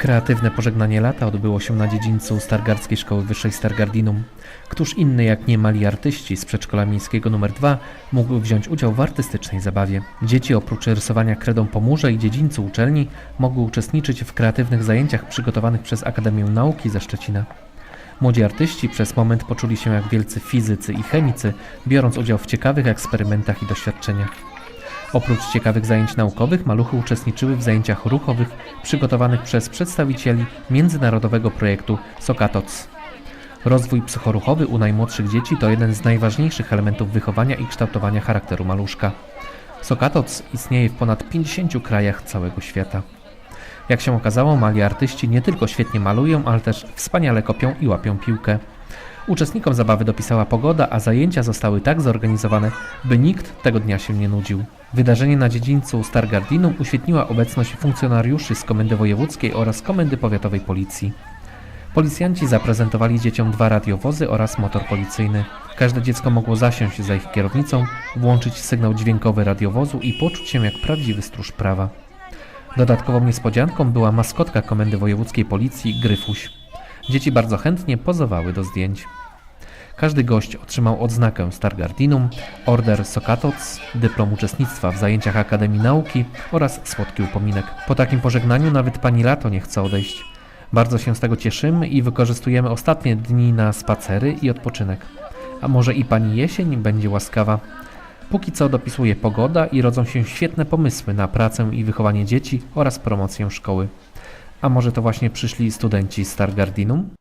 Kreatywne pożegnanie lata odbyło się na dziedzińcu Stargardzkiej Szkoły Wyższej Stargardinum. Któż inny jak nie mali artyści z przedszkola miejskiego nr 2 mógł wziąć udział w artystycznej zabawie. Dzieci oprócz rysowania kredą po murze i dziedzińcu uczelni mogły uczestniczyć w kreatywnych zajęciach przygotowanych przez Akademię Nauki ze Szczecina. Młodzi artyści przez moment poczuli się jak wielcy fizycy i chemicy, biorąc udział w ciekawych eksperymentach i doświadczeniach. Oprócz ciekawych zajęć naukowych, maluchy uczestniczyły w zajęciach ruchowych przygotowanych przez przedstawicieli międzynarodowego projektu Sokatoc. Rozwój psychoruchowy u najmłodszych dzieci to jeden z najważniejszych elementów wychowania i kształtowania charakteru maluszka. Sokatoc istnieje w ponad 50 krajach całego świata. Jak się okazało, mali artyści nie tylko świetnie malują, ale też wspaniale kopią i łapią piłkę. Uczestnikom zabawy dopisała pogoda, a zajęcia zostały tak zorganizowane, by nikt tego dnia się nie nudził. Wydarzenie na dziedzińcu Stargardinum uświetniła obecność funkcjonariuszy z Komendy Wojewódzkiej oraz Komendy Powiatowej Policji. Policjanci zaprezentowali dzieciom dwa radiowozy oraz motor policyjny. Każde dziecko mogło zasiąść za ich kierownicą, włączyć sygnał dźwiękowy radiowozu i poczuć się jak prawdziwy stróż prawa. Dodatkową niespodzianką była maskotka Komendy Wojewódzkiej Policji Gryfuś. Dzieci bardzo chętnie pozowały do zdjęć. Każdy gość otrzymał odznakę Stargardinum, order Sokatoc, dyplom uczestnictwa w zajęciach Akademii Nauki oraz słodki upominek. Po takim pożegnaniu nawet pani Lato nie chce odejść. Bardzo się z tego cieszymy i wykorzystujemy ostatnie dni na spacery i odpoczynek. A może i pani jesień będzie łaskawa? Póki co dopisuje pogoda i rodzą się świetne pomysły na pracę i wychowanie dzieci oraz promocję szkoły. A może to właśnie przyszli studenci Stargardinum?